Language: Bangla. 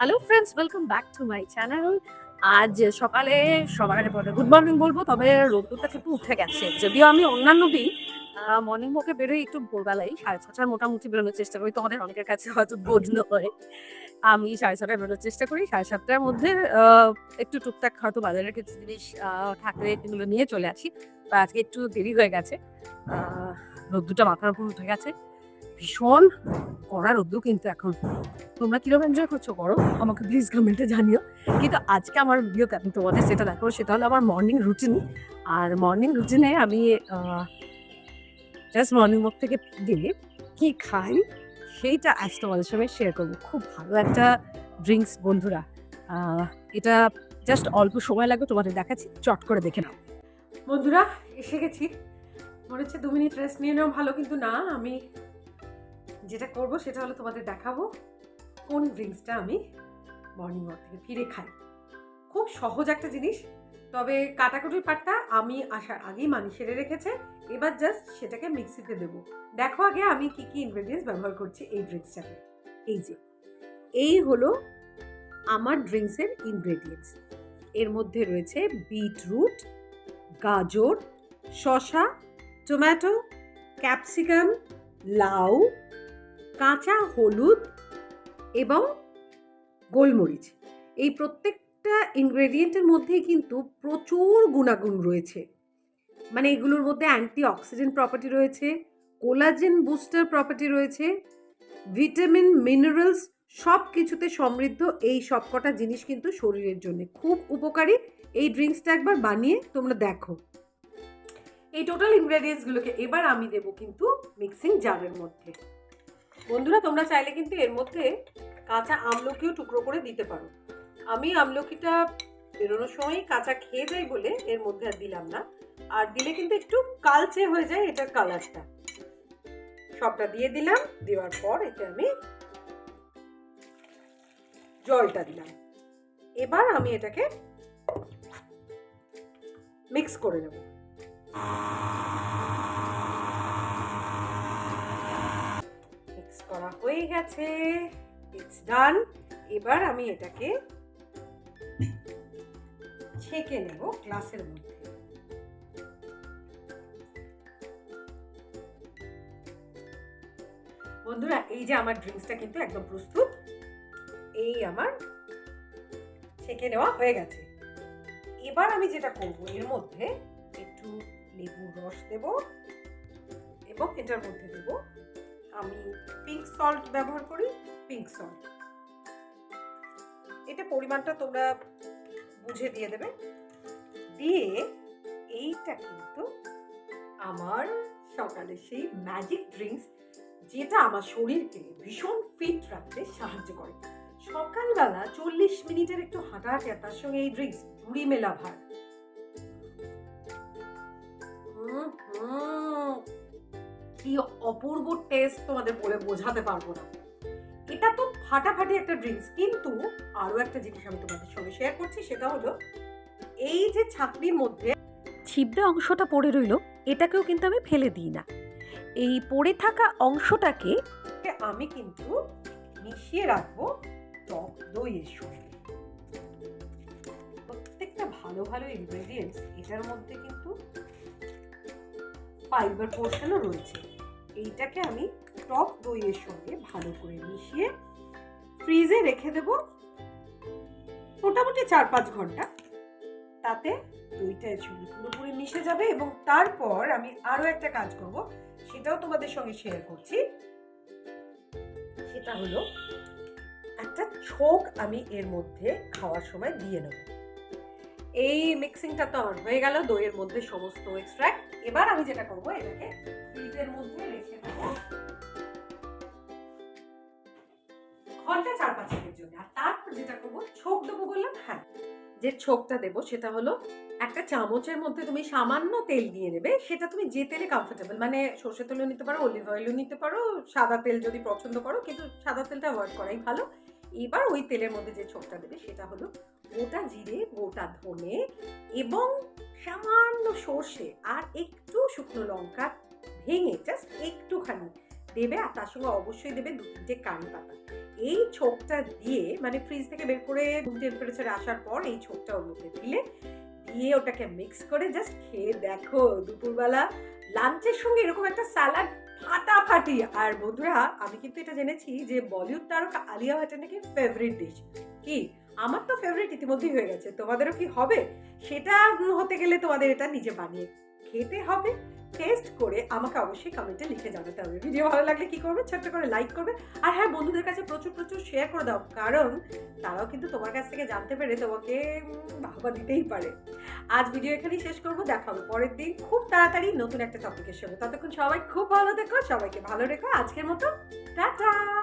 Hello friends welcome back to my channel আজ সকালে সবার আগে পরে গুড মর্নিং বলব, তবে রোদ্দুরটা একটু উঠে গেছে। যদিও আমি অন্যান্য দিন মর্নিং ওয়াকে বেরোই একটু ভোরবেলায়, সাড়ে ছটার মোটামুটি বেরোনোর চেষ্টা করি। তোমাদের অনেকের কাছে হয়তো বোঝনো হয় আমি সাড়ে ছটায় বেরোনোর চেষ্টা করি। সাড়ে সাতটার মধ্যে একটু টুকটাক হয়তো বাজারের কিছু জিনিস থাকলে এগুলো নিয়ে চলে আসি। তো আজকে একটু দেরি হয়ে গেছে রোদ্দুরটা মাথার উপর উঠে গেছে। ভীষণ কড়া রোদ্দুর কিন্তু এখন। তোমরা কীরকম এনজয় করছ করো? আমাকে প্লিজ কমেন্টে জানিও। কিন্তু আজকে আমার ভিডিওতে আমি তোমাদের সেটা দেখো। সেটা হলো আমার মর্নিং রুটিন আর মর্নিং রুটিনে আমি জাস্ট মর্নিং ওয়াক থেকে গেলে কী খাই সেইটা আজ তোমাদের সঙ্গে শেয়ার করব। খুব ভালো একটা ড্রিঙ্কস বন্ধুরা। এটা জাস্ট অল্প সময় লাগবে তোমাদের দেখাচ্ছি। চট করে দেখে নাও। বন্ধুরা, এসে গেছি। মনে হচ্ছে দু মিনিট রেস্ট নিয়ে নেওয়া ভালো, কিন্তু না, আমি যেটা করব সেটা হলো তোমাদের দেখাবো কোন ড্রিঙ্কসটা আমি মর্নিং ওয়াক থেকে ফিরে খাই। খুব সহজ একটা জিনিস, তবে কাটাকুটির পাটটা আমি আসার আগেই মানি সেরে রেখেছে, এবার জাস্ট সেটাকে মিক্সিতে দেবো। দেখো আগে আমি কি কি ইনগ্রেডিয়েন্টস ব্যবহার করছি এই ড্রিঙ্কসটাতে এই যে, এই হলো আমার ড্রিঙ্কসের ইনগ্রেডিয়েন্টস এর মধ্যে রয়েছে বিটরুট গাজর, শসা টমেটো ক্যাপসিকাম লাউ কাঁচা, হলুদ এবং গোলমরিচ। এই প্রত্যেকটা ইনগ্রেডিয়েন্টের মধ্যেই কিন্তু প্রচুর গুণাগুণ রয়েছে। মানে এগুলোর মধ্যে অ্যান্টি অক্সিডেন্ট প্রপার্টি রয়েছে, কোলাজেন বুস্টার প্রপার্টি রয়েছে, ভিটামিন, মিনারেলস সব কিছুতে সমৃদ্ধ এই সবকটা জিনিস কিন্তু শরীরের জন্য। খুব উপকারী। এই ড্রিঙ্কসটা একবার বানিয়ে তোমরা দেখো। এই টোটাল ইনগ্রেডিয়েন্টসগুলোকে এবার আমি দেবো কিন্তু মিক্সিং জারের মধ্যে। বন্ধুরা, তোমরা চাইলে কিন্তু এর মধ্যে কাঁচা আমলকিও টুকরো করে দিতে পারো। আমি আমলকিটা বেরোনোর সময় কাঁচা খেয়ে যাই বলে এর মধ্যে আর দিলাম না। আর দিলে কিন্তু একটু কালচে হয়ে যায় এটার কালারটা। সবটা দিয়ে দিলাম, দেওয়ার পর এতে আমি জলটা দিলাম। এবার আমি এটাকে মিক্স করে নেব। গেছে। ইটস ডান এবার আমি এটাকে ছেঁকে নেব গ্লাসের মধ্যে। বন্ধুরা, এই যে আমার ড্রিঙ্কসটা কিন্তু একদম প্রস্তুত। এই আমার ছেঁকে নেওয়া হয়ে গেছে। এবার আমি যেটা করব, এর মধ্যে একটু লেবুর রস দেব এবং এটার মধ্যে দেব আমি পিঙ্ক সল্ট ব্যবহার করি পিঙ্ক সল্ট এটা পরিমাণটা তোমরা বুঝে দিয়ে দেবে। দিয়ে এইটা কিন্তু আমার সকালে সেই ম্যাজিক ড্রিঙ্কস যেটা আমার শরীরকে ভীষণ ফিট রাখতে সাহায্য করে। সকালবেলা চল্লিশ মিনিটের একটু হাঁটাহাঁটি আর তার সঙ্গে এই ড্রিঙ্কস ঝুড়ি মেলা ভার কি অপূর্ব টেস্ট তোমাদের বলে বোঝাতে পারব না। এটা তো ফাটাফাটি একটা ড্রিঙ্কস কিন্তু আরও একটা জিনিস আমি তোমাদের সঙ্গে শেয়ার করছি, সেটা হলো এই যে ছাকনির মধ্যে ছিবড়ে অংশটা পড়ে রইল, এটাকেও কিন্তু আমি ফেলে দিই না। এই পড়ে থাকা অংশটাকে আমি কিন্তু মিশিয়ে রাখব টক দইয়ের সঙ্গে। প্রত্যেকটা ভালো ভালো ইনগ্রেডিয়েন্টস এটার মধ্যে কিন্তু ফাইবার পোর্শনও রয়েছে। এইটাকে আমি টক দইয়ের সঙ্গে ভালো করে মিশিয়ে ফ্রিজে রেখে দেব মোটামুটি চার পাঁচ ঘণ্টা। তাতে দইটা সঙ্গে পুরোপুরি মিশে যাবে এবং তারপর আমি আরও একটা কাজ করব, সেটাও তোমাদের সঙ্গে শেয়ার করছি। সেটা হলো একটা ছোক আমি এর মধ্যে খাওয়ার সময় দিয়ে নেব। এই মিক্সিংটা তো হয়ে গেল, দইয়ের মধ্যে সমস্ত এক্সট্রাক্ট এবার আমি যেটা করব, এটাকে ফ্রিজের মধ্যে রেখে দেবো ঘণ্টা চার পাঁচেকের জন্য। আর তারপর যেটা করব ছোক দেবো বললাম হ্যাঁ যে ছোকটা দেবো সেটা হলো একটা চামচের মধ্যে তুমি সামান্য তেল নিয়ে নেবে, সেটা তুমি যে তেলে কমফোর্টেবল মানে সর্ষে তেলও নিতে পারো অলিভ অয়েলও নিতে পারো, সাদা তেল যদি পছন্দ করো, কিন্তু সাদা তেলটা অ্যাভয়েড করাই ভালো। এবার ওই তেলের মধ্যে যে ছোকটা দেবে, সেটা হলো গোটা জিরে, গোটা ধনে এবং সামান্য সর্ষে আর একটু শুকনো লঙ্কা ভেঙে জাস্ট একটুখানি দেবে আর তার সঙ্গে অবশ্যই দেবে দু তিনটে কারি পাতা। এই ছোকটা দিয়ে মানে ফ্রিজ থেকে বের করে রুম টেম্পারেচারে আসার পর এই ছোকটা ওর মধ্যে দিলে দিয়ে ওটাকে মিক্স করে জাস্ট খেয়ে দেখো, দুপুরবেলা লাঞ্চের সঙ্গে এরকম একটা স্যালাড ফাটাফাটি। আর বন্ধুরা, আমি কিন্তু এটা জেনেছি যে বলিউড তারকা আলিয়া ভাটের নাকি ফেভারিট ডিশ কি? আমার তো ফেভারিট ইতিমধ্যেই হয়ে গেছে। তোমাদেরও কি হবে? সেটা হতে গেলে তোমাদের এটা নিজে বানিয়ে খেতে হবে। টেস্ট করে আমাকে অবশ্যই কমেন্টে লিখে জানাতে হবে। ভিডিও ভালো লাগলে কি করবে? ছোট্ট করে লাইক করবে। আর হ্যাঁ বন্ধুদের কাছে প্রচুর প্রচুর শেয়ার করে দাও। কারণ তারাও কিন্তু তোমার কাছ থেকে জানতে পেরে তোমাকে বাহবা দিতেই পারে। আজ ভিডিও এখানেই শেষ করব। দেখা হবে পরের দিন। খুব তাড়াতাড়ি নতুন একটা টপিকের সঙ্গে। ততক্ষণ সবাই খুব ভালো দেখো সবাইকে ভালো রেখো। আজকের মতো, টাটা!